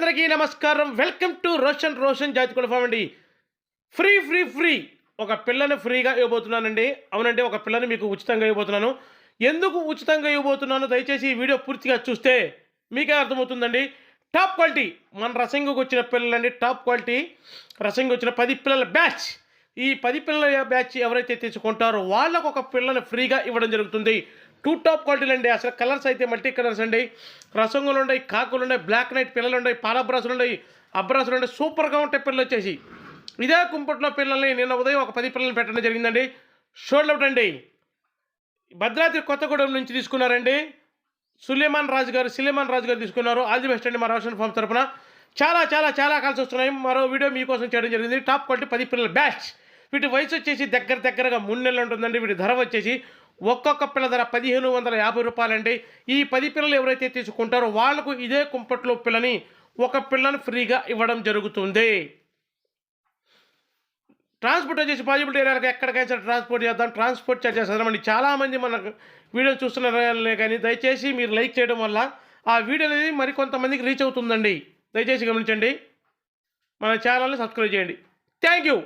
అందరికీ నమస్కారం. Welcome to Roshan Roshan జాతి ఫామ్ అండి. ఫ్రీ ఫ్రీ ఫ్రీ ఒక పిల్లని ఫ్రీగా ఇవ్వబోతున్నానండి. అవునండి ఒక పిల్లని మీకు ఉచితంగా ఇవ్వబోతున్నాను. ఎందుకు ఉచితంగా ఇవ్వబోతున్నాను దయచేసి ఈ వీడియో పూర్తిగా చూస్తే మీకే అర్థమవుతుందండి. టాప్ క్వాలిటీ మన రసంగుకు వచ్చిన పిల్లలండి టాప్ క్వాలిటీ రసంగి వచ్చిన పది పిల్లల బ్యాచ్ ఈ పది పిల్లల బ్యాచ్ ఎవరైతే తీసుకుంటారో వాళ్ళకు ఒక పిల్లని ఫ్రీగా ఇవ్వడం జరుగుతుంది. టూ టాప్ క్వాలిటీలు అండి. అసలు కలర్స్ అయితే మల్టీ కలర్స్ అండి. రసంగులు ఉన్నాయి కాకులు ఉన్నాయి బ్లాక్ నైట్ పిల్లలు ఉన్నాయి పాలబ్రాసులు ఉన్నాయి అబ్రాసులు ఉన్నాయి. సూపర్గా ఉంటాయి పిల్లలు వచ్చేసి. ఇదే కుంపట్లో పిల్లల్ని నిన్న ఉదయం ఒక పది పిల్లల్ని పెట్టడం జరిగిందండి. షోల్డ్ అవుట్ అండి. భద్రాద్రి కొత్తగూడెం నుంచి తీసుకున్నారండి. సులేమాన్ రాజు గారు సులేమాన్ రాజు గారు తీసుకున్నారు. ఆల్ ది బెస్ట్ అండి మా రోషన్ ఫామ్ తరఫున చాలా చాలా చాలా కాల్స్ వస్తున్నాయి. మరో వీడియో మీకోసం చేయడం జరిగింది. టాప్ క్వాలిటీ పది పిల్లల బ్యాచ్ వీటి వయసు వచ్చేసి దగ్గర దగ్గరగా మూడు నెలలు ఉంటుందండి. వీటి ధర వచ్చేసి ఒక్కొక్క పిల్ల ధర పదిహేను వందల యాభై రూపాయలండి. ఈ పది పిల్లలు ఎవరైతే తీసుకుంటారో వాళ్ళకు ఇదే కుంపట్లో పిల్లని ఒక పిల్లని ఫ్రీగా ఇవ్వడం జరుగుతుంది. ట్రాన్స్పోర్ట్ చేసి పాజిబిలిటీ ఏరియాలకు ఎక్కడికైనా సరే ట్రాన్స్పోర్ట్ చేద్దాం. ట్రాన్స్పోర్ట్ చార్జెస్ అదనమండి చాలామంది మన వీడియో చూస్తున్నారే కానీ దయచేసి మీరు లైక్ చేయడం వల్ల ఆ వీడియో అనేది మరికొంతమందికి రీచ్ అవుతుందండి. దయచేసి గమనించండి. మన ఛానల్ని సబ్స్క్రైబ్ చేయండి. Thank you.